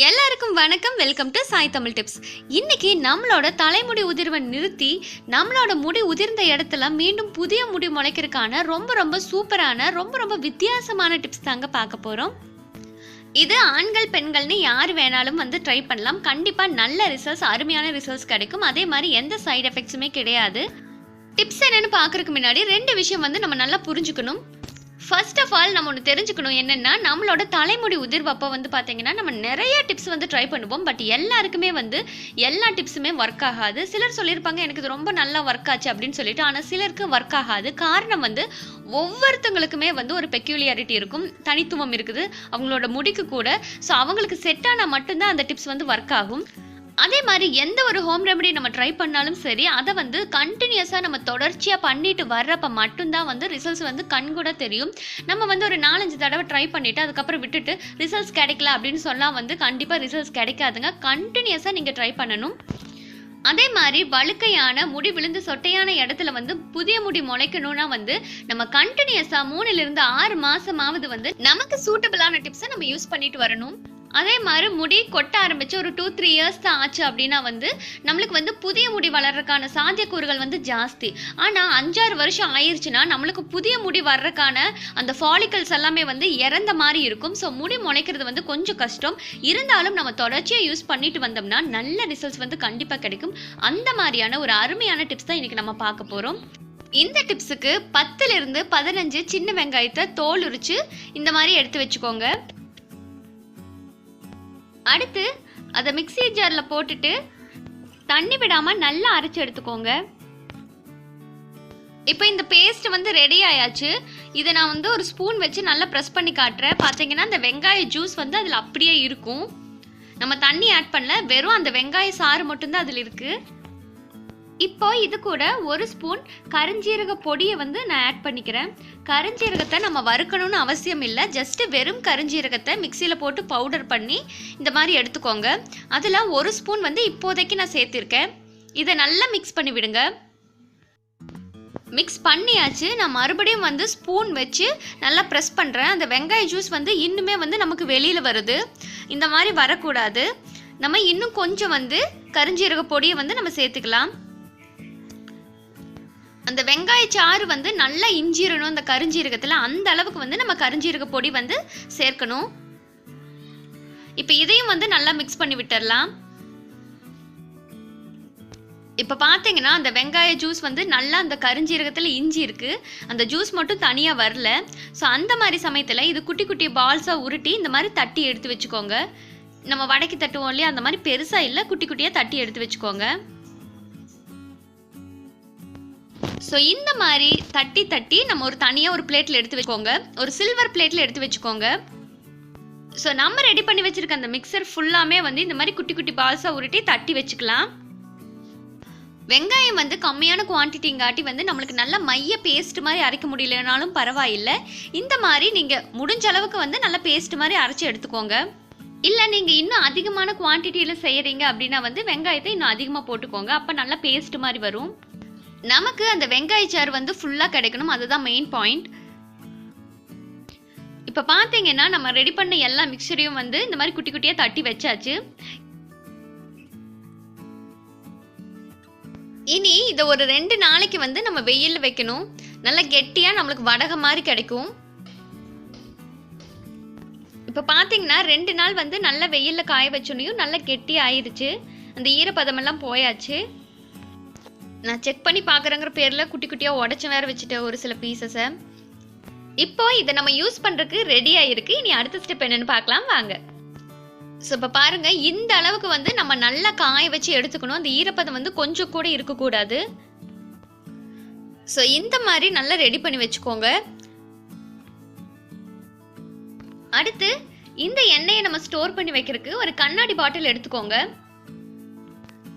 எல்லாருக்கும் வணக்கம். Welcome to Sai Tamil tips இன்னைக்கு நம்மளோட தலைமுடி உதிர்வை நிறுத்தி நம்மளோட முடி உதிர்ந்த இடத்துல மீண்டும் புதிய முடி முளைக்கிறதுக்கான ரொம்ப ரொம்ப சூப்பரான ரொம்ப ரொம்ப வித்தியாசமான டிப்ஸ் தாங்க பார்க்க போகிறோம் இது ஆண்கள் பெண்கள்னு யார் வேணாலும் வந்து ட்ரை பண்ணலாம். கண்டிப்பாக நல்ல ரிசல்ட்ஸ் அருமையான ரிசல்ட்ஸ் கிடைக்கும். அதே மாதிரி எந்த சைடு எஃபெக்ட்ஸுமே கிடையாது. டிப்ஸ் என்னென்னு பார்க்கறதுக்கு முன்னாடி ரெண்டு விஷயம் வந்து நம்ம நல்லா புரிஞ்சுக்கணும். ஃபர்ஸ்ட் ஆஃப் ஆல் நம்ம ஒன்று தெரிஞ்சுக்கணும் என்னென்னா நம்மளோட தலைமுடி உதிர்வப்போ வந்து பார்த்தீங்கன்னா நம்ம நிறைய டிப்ஸ் வந்து ட்ரை பண்ணுவோம். பட் எல்லாருக்குமே வந்து எல்லா டிப்ஸுமே ஒர்க் ஆகாது. சிலர் சொல்லியிருப்பாங்க எனக்கு இது ரொம்ப நல்லா ஒர்க் ஆச்சு அப்படின்னு சொல்லிட்டு. ஆனால் சிலருக்கு ஒர்க் ஆகாது. காரணம் வந்து ஒவ்வொருத்தங்களுக்குமே வந்து ஒரு பெக்யூலியாரிட்டி இருக்கும். தனித்துவம் இருக்குது. அவங்களோட முடிக்கு கூட. ஸோ அவங்களுக்கு செட் ஆனால் மட்டும்தான் அந்த டிப்ஸ் வந்து ஒர்க் ஆகும். அதே மாதிரி எந்த ஒரு ஹோம் ரெமடி நம்ம ட்ரை பண்ணாலும் சரி அதை வந்து கண்டினியூஸாக நம்ம தொடர்ச்சியாக பண்ணிட்டு வர்றப்ப மட்டும்தான் வந்து ரிசல்ட்ஸ் வந்து கண் கூட தெரியும். நம்ம வந்து ஒரு நாலஞ்சு தடவை ட்ரை பண்ணிவிட்டு அதுக்கப்புறம் விட்டுட்டு ரிசல்ட்ஸ் கிடைக்கல அப்படின்னு சொன்னால் வந்து கண்டிப்பாக ரிசல்ட்ஸ் கிடைக்காதுங்க. கண்டினியூஸாக நீங்கள் ட்ரை பண்ணணும். அதே மாதிரி வழுக்கையான முடி விழுந்து சொட்டையான இடத்துல வந்து புதிய முடி முளைக்கணும்னா வந்து நம்ம கண்டினியூஸாக மூணுலேருந்து ஆறு மாதமாவது வந்து நமக்கு சூட்டபிளான டிப்ஸை நம்ம யூஸ் பண்ணிட்டு வரணும். அதே மாதிரி முடி கொட்ட ஆரம்பித்து ஒரு டூ த்ரீ இயர்ஸ் தான் ஆச்சு அப்படின்னா வந்து நம்மளுக்கு வந்து புதிய முடி வளர்றதுக்கான சாத்தியக்கூறுகள் வந்து ஜாஸ்தி. ஆனால் அஞ்சாறு வருஷம் ஆயிடுச்சுன்னா நம்மளுக்கு புதிய முடி வர்றதுக்கான அந்த ஃபாலிக்கல்ஸ் எல்லாமே வந்து இறந்த மாதிரி இருக்கும். ஸோ முடி முளைக்கிறது வந்து கொஞ்சம் கஷ்டம். இருந்தாலும் நம்ம தொடர்ச்சியாக யூஸ் பண்ணிட்டு வந்தோம்னா நல்ல ரிசல்ட்ஸ் வந்து கண்டிப்பாக கிடைக்கும். அந்த மாதிரியான ஒரு அருமையான டிப்ஸ் தான் இன்றைக்கி நம்ம பார்க்க போகிறோம் இந்த டிப்ஸுக்கு பத்துலேருந்து பதினஞ்சு சின்ன வெங்காயத்தை தோல் உரித்து இந்த மாதிரி எடுத்து வச்சுக்கோங்க. அடுத்து அதை மிக்ஸி ஜாரில் போட்டுட்டு தண்ணி விடாமல் நல்லா அரைச்சி எடுத்துக்கோங்க. இப்போ இந்த பேஸ்ட் வந்து ரெடி ஆயாச்சு. இதை நான் வந்து ஒரு ஸ்பூன் வச்சு நல்லா ப்ரெஸ் பண்ணி காட்டுறேன். பார்த்தீங்கன்னா அந்த வெங்காய ஜூஸ் வந்து அதில் அப்படியே இருக்கும். நம்ம தண்ணி ஆட் பண்ணல. வெறும் அந்த வெங்காய சாறு மட்டும்தான் அதில் இருக்குது இப்போ இது கூட ஒரு ஸ்பூன் கருஞ்சீரக பொடியை வந்து நான் ஆட் பண்ணிக்கிறேன். கருஞ்சீரகத்தை நம்ம வறுக்கணும்னு அவசியம் இல்லை. ஜஸ்ட்டு வெறும் கருஞ்சீரகத்தை மிக்சியில் போட்டு பவுடர் பண்ணி இந்த மாதிரி எடுத்துக்கோங்க. அதில் ஒரு ஸ்பூன் வந்து இப்போதைக்கு நான் சேர்த்துருக்கேன். இதை நல்லா மிக்ஸ் பண்ணி விடுங்க. மிக்ஸ் பண்ணியாச்சு. நான் மறுபடியும் வந்து ஸ்பூன் வச்சு நல்லா ப்ரெஸ் பண்ணுறேன் அந்த வெங்காய ஜூஸ் வந்து இன்னுமே வந்து நமக்கு வெளியில் வருது. இந்த மாதிரி வரக்கூடாது. நம்ம இன்னும் கொஞ்சம் வந்து கருஞ்சீரக பொடியை வந்து நம்ம சேர்த்துக்கலாம். அந்த வெங்காய சாறு வந்து நல்லா இஞ்சிரணும் அந்த கருஞ்சீரகத்தில். அந்த அளவுக்கு வந்து நம்ம கருஞ்சீரக பொடி வந்து சேர்க்கணும். இப்போ இதையும் வந்து நல்லா மிக்ஸ் பண்ணி விட்டுடலாம் இப்போ பார்த்தீங்கன்னா அந்த வெங்காய ஜூஸ் வந்து நல்லா அந்த கருஞ்சீரகத்தில் இஞ்சி இருக்குது அந்த ஜூஸ் மட்டும் தனியாக வரல. ஸோ அந்த மாதிரி சமயத்தில் இது குட்டி குட்டி பால்ஸாக உருட்டி இந்த மாதிரி தட்டி எடுத்து வச்சுக்கோங்க. நம்ம வடக்கி தட்டுவோம் இல்லையா அந்த மாதிரி பெருசாக இல்லை குட்டி குட்டியாக தட்டி எடுத்து வச்சுக்கோங்க. ஸோ இந்த மாதிரி தட்டி தட்டி நம்ம ஒரு தனியாக ஒரு பிளேட்டில் எடுத்து வச்சுக்கோங்க. ஒரு சில்வர் பிளேட்டில் எடுத்து வச்சுக்கோங்க. ஸோ நம்ம ரெடி பண்ணி வச்சுருக்க அந்த மிக்சர் ஃபுல்லாமே வந்து இந்த மாதிரி குட்டி குட்டி பால்ஸாக உருட்டி தட்டி வச்சுக்கலாம். வெங்காயம் வந்து கம்மியான குவான்டிட்டிங்காட்டி வந்து நம்மளுக்கு நல்ல மைய பேஸ்ட் மாதிரி அரைக்க முடியலனாலும் பரவாயில்லை. இந்த மாதிரி நீங்கள் முடிஞ்ச அளவுக்கு வந்து நல்ல பேஸ்ட் மாதிரி அரைச்சி எடுத்துக்கோங்க. இல்லை நீங்கள் இன்னும் அதிகமான குவான்டிட்டியில் செய்கிறீங்க அப்படின்னா வந்து வெங்காயத்தை இன்னும் அதிகமாக போட்டுக்கோங்க. அப்போ நல்லா பேஸ்ட் மாதிரி வரும். நமக்கு அந்த வெங்காய சாறு வந்து ஃபுல்லாக கிடைக்கணும். அதுதான் மெயின் பாயிண்ட் இப்போ பார்த்தீங்கன்னா நம்ம ரெடி பண்ண எல்லா மிக்சரையும் வந்து இந்த மாதிரி குட்டி குட்டியாக தட்டி வச்சாச்சு. இனி இதை ஒரு ரெண்டு நாளைக்கு வந்து நம்ம வெயிலில் வைக்கணும். நல்லா கெட்டியாக நம்மளுக்கு வடக மாதிரி கிடைக்கும். இப்போ பார்த்தீங்கன்னா ரெண்டு நாள் வந்து நல்ல வெயிலில் காய வச்சோனையும் நல்லா கெட்டி ஆயிடுச்சு அந்த ஈரப்பதமெல்லாம் போயாச்சு. நான் செக் பண்ணி பார்க்குறேங்கிற பேரில் குட்டி குட்டியாக உடச்சி வேற வச்சுட்டேன் ஒரு சில பீசஸை இப்போ இதை நம்ம யூஸ் பண்ணுறதுக்கு ரெடி ஆகிருக்கு இனி அடுத்த ஸ்டெப் என்னென்னு பார்க்கலாம் வாங்க. ஸோ இப்போ பாருங்க இந்த அளவுக்கு வந்து நம்ம நல்லா காய வச்சு எடுத்துக்கணும். அந்த ஈரப்பதம் வந்து கொஞ்சம் கூட இருக்கக்கூடாது. ஸோ இந்த மாதிரி நல்லா ரெடி பண்ணி வச்சுக்கோங்க. அடுத்து இந்த எண்ணெயை நம்ம ஸ்டோர் பண்ணி வைக்கிறதுக்கு ஒரு கண்ணாடி பாட்டில் எடுத்துக்கோங்க.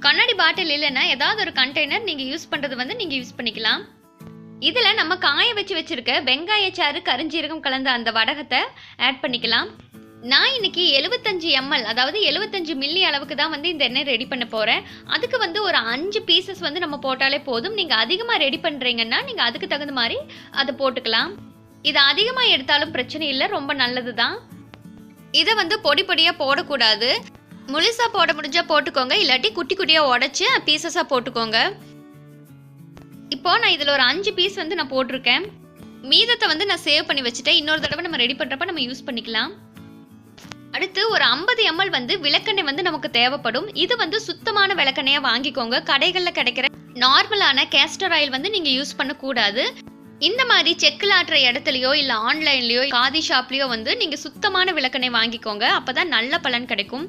கண்ணாடி பாட்டில் இல்லைன்னா ஏதாவது ஒரு கண்டெய்னர் நீங்கள் யூஸ் பண்ணுறது வந்து நீங்கள் யூஸ் பண்ணிக்கலாம். இதில் நம்ம காய வச்சு வச்சுருக்க வெங்காய சாறு கருஞ்சீரகம் கலந்த அந்த வடகத்தை ஆட் பண்ணிக்கலாம். நான் இன்னைக்கு எழுபத்தஞ்சு எம்எல் அதாவது எழுபத்தஞ்சு மில்லி அளவுக்கு தான் வந்து இந்த எண்ணெய் ரெடி பண்ண போகிறேன் அதுக்கு வந்து ஒரு அஞ்சு பீசஸ் வந்து நம்ம போட்டாலே போதும். நீங்கள் அதிகமாக ரெடி பண்ணுறீங்கன்னா நீங்கள் அதுக்கு தகுந்த மாதிரி அதை போட்டுக்கலாம். இது அதிகமாக எடுத்தாலும் பிரச்சனை இல்லை ரொம்ப நல்லது தான் இதை வந்து பொடி பொடியாக போடக்கூடாது. முழுசாக போட முடிஞ்சால் போட்டுக்கோங்க இல்லாட்டி குட்டி குட்டியாக உடச்சி பீசஸாக போட்டுக்கோங்க. இப்போது நான் இதில் ஒரு அஞ்சு பீஸ் வந்து நான் போட்டிருக்கேன். மீதத்தை வந்து நான் சேவ் பண்ணி வச்சுட்டேன். இன்னொரு தடவை நம்ம ரெடி பண்ணுறப்ப நம்ம யூஸ் பண்ணிக்கலாம். அடுத்து ஒரு ஐம்பது எம்எல் வந்து விளக்கெண்ணெய் வந்து நமக்கு தேவைப்படும். இது வந்து சுத்தமான விளக்கெண்ணையாக வாங்கிக்கோங்க. கடைகளில் கிடைக்கிற நார்மலான கேஸ்டர் ஆயில் வந்து நீங்கள் யூஸ் பண்ணக்கூடாது. இந்த மாதிரி செக்கில் ஆட்டுற இடத்துலையோ இல்லை ஆன்லைன்லேயோ காதி ஷாப்லேயோ வந்து நீங்கள் சுத்தமான விளக்கெண்ணெய் வாங்கிக்கோங்க. அப்போ தான் நல்ல பலன் கிடைக்கும்.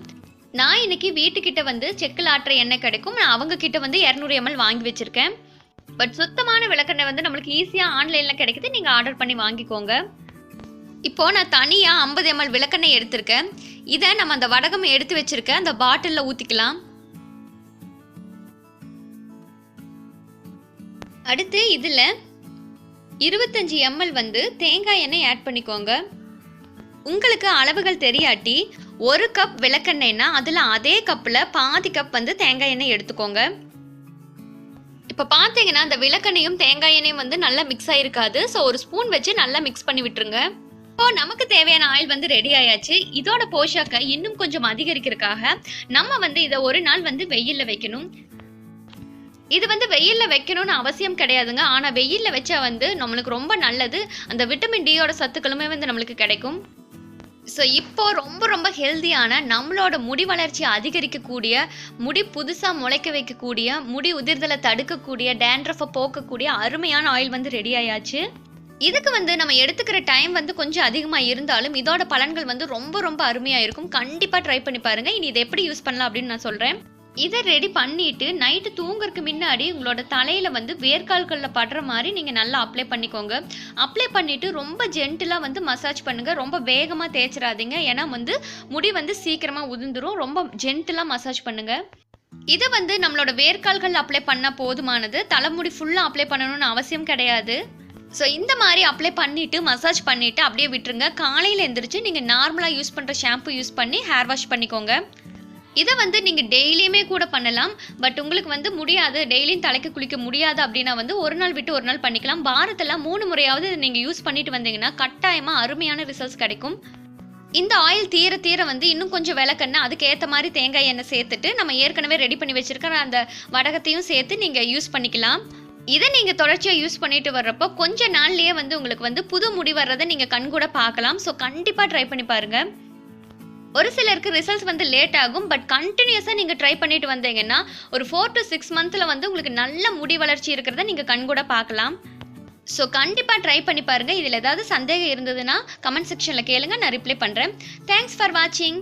நான் இன்னைக்கு வீட்டுக்கிட்ட வந்து செக்கில் ஆட்டுற எண்ணெய் கிடைக்கும். நான் அவங்க கிட்ட வந்து இரநூறு எம்எல் வாங்கி வச்சிருக்கேன். பட் சுத்தமான விளக்கெண்ணெய் வந்து நம்மளுக்கு ஈஸியாக ஆன்லைனில் கிடைக்குது. நீங்கள் ஆர்டர் பண்ணி வாங்கிக்கோங்க. இப்போ நான் தனியாக ஐம்பது எம்எல் விளக்கெண்ணெய் எடுத்திருக்கேன். இதை நம்ம அந்த வடகம் எடுத்து வச்சிருக்க அந்த பாட்டிலில் ஊற்றிக்கலாம் அடுத்து இதில் இருபத்தஞ்சி எம்எல் வந்து தேங்காய் எண்ணெய் ஆட் பண்ணிக்கோங்க. உங்களுக்கு அளவுகள் தெரியாட்டி ஒரு கப் விளக்கெண்ணெய்னா அதில் அதே கப்பில் பாதி கப் வந்து தேங்காய் எண்ணெய் எடுத்துக்கோங்க. இப்போ பார்த்தீங்கன்னா அந்த விளக்கெண்ணையும் தேங்காய் எண்ணெயும் வந்து நல்லா மிக்ஸ் ஆயிருக்காது. ஸோ ஒரு ஸ்பூன் வச்சு நல்லா மிக்ஸ் பண்ணி விட்டுருங்க. இப்போ நமக்கு தேவையான ஆயில் வந்து ரெடி ஆயாச்சு. இதோட போஷாக்கை இன்னும் கொஞ்சம் அதிகரிக்கிறதுக்காக நம்ம வந்து இதை ஒரு நாள் வந்து வெயிலில் வைக்கணும். இது வந்து வெயிலில் வைக்கணும்னு அவசியம் கிடையாதுங்க. ஆனால் வெயிலில் வச்சா வந்து நம்மளுக்கு ரொம்ப நல்லது. அந்த விட்டமின் டியோட சத்துக்களுமே வந்து நம்மளுக்கு கிடைக்கும். ஸோ இப்போ ரொம்ப ரொம்ப ஹெல்த்தியான நம்மளோட முடி வளர்ச்சி அதிகரிக்கக்கூடிய முடி புதுசாக முளைக்க வைக்கக்கூடிய முடி உதிர்தலை தடுக்கக்கூடிய டேண்ட்ரஃபை போக்கக்கூடிய அருமையான ஆயில் வந்து ரெடி ஆயாச்சு. இதுக்கு வந்து நம்ம எடுத்துக்கிற டைம் வந்து கொஞ்சம் அதிகமாக இருந்தாலும் இதோட பலன்கள் வந்து ரொம்ப ரொம்ப அருமையாக இருக்கும். கண்டிப்பாக ட்ரை பண்ணி பாருங்க. இனி இதை எப்படி யூஸ் பண்ணலாம் அப்படின்னு நான் சொல்கிறேன் இதை ரெடி பண்ணிட்டு நைட்டு தூங்குறதுக்கு முன்னாடி உங்களோட தலையில வந்து வேர்க்கால்களில் படுற மாதிரி நீங்கள் நல்லா அப்ளை பண்ணிக்கோங்க. அப்ளை பண்ணிட்டு ரொம்ப ஜென்டிலாக வந்து மசாஜ் பண்ணுங்க. ரொம்ப வேகமாக தேய்ச்சிடாதீங்க. ஏன்னா வந்து முடி வந்து சீக்கிரமாக உதிர்ந்துரும். ரொம்ப ஜென்டிலாக மசாஜ் பண்ணுங்க. இதை வந்து நம்மளோட வேர்க்கால்கள் அப்ளை பண்ணால் போதுமானது. தலைமுடி ஃபுல்லாக அப்ளை பண்ணணும்னு அவசியம் கிடையாது. ஸோ இந்த மாதிரி அப்ளை பண்ணிவிட்டு மசாஜ் பண்ணிவிட்டு அப்படியே விட்டுருங்க. காலையில் எழுந்திரிச்சு நீங்கள் நார்மலாக யூஸ் பண்ணுற ஷாம்பு யூஸ் பண்ணி ஹேர் வாஷ் பண்ணிக்கோங்க. இதை வந்து நீங்கள் டெய்லியுமே கூட பண்ணலாம். பட் உங்களுக்கு வந்து முடியாது. டெய்லியும் தலைக்கு குளிக்க முடியாது அப்படின்னா வந்து ஒரு நாள் விட்டு ஒரு நாள் பண்ணிக்கலாம். வாரத்தில் மூணு முறையாவது நீங்கள் யூஸ் பண்ணிட்டு வந்தீங்கன்னா கட்டாயமாக அருமையான ரிசல்ட்ஸ் கிடைக்கும். இந்த ஆயில் தீர தீர வந்து இன்னும் கொஞ்சம் விளக்கண்ணா அதுக்கேற்ற மாதிரி தேங்காய் எண்ணெய் சேர்த்துட்டு நம்ம ஏற்கனவே ரெடி பண்ணி வச்சிருக்கிற அந்த வடகத்தையும் சேர்த்து நீங்கள் யூஸ் பண்ணிக்கலாம். இதை நீங்கள் தொடர்ச்சியாக யூஸ் பண்ணிட்டு வர்றப்போ கொஞ்ச நாள்லேயே வந்து உங்களுக்கு வந்து புது முடி வர்றதை நீங்கள் கண்கூட பார்க்கலாம். ஸோ கண்டிப்பாக ட்ரை பண்ணி பாருங்கள் ஒரு சிலருக்கு ரிசல்ட்ஸ் வந்து லேட் ஆகும் பட் கண்டினியூஸாக நீங்கள் ட்ரை பண்ணிட்டு வந்தீங்கன்னா ஒரு ஃபோர் டு சிக்ஸ் மந்த்தில் வந்து உங்களுக்கு நல்ல முடி வளர்ச்சி இருக்கிறத நீங்கள் கண்கூட பார்க்கலாம். ஸோ கண்டிப்பாக ட்ரை பண்ணி பாருங்கள் இதில் ஏதாவது சந்தேகம் இருந்ததுன்னா கமெண்ட் செக்ஷனில் கேளுங்க. நான் ரிப்ளை பண்ணுறேன் தேங்க்ஸ் ஃபார் வாட்சிங்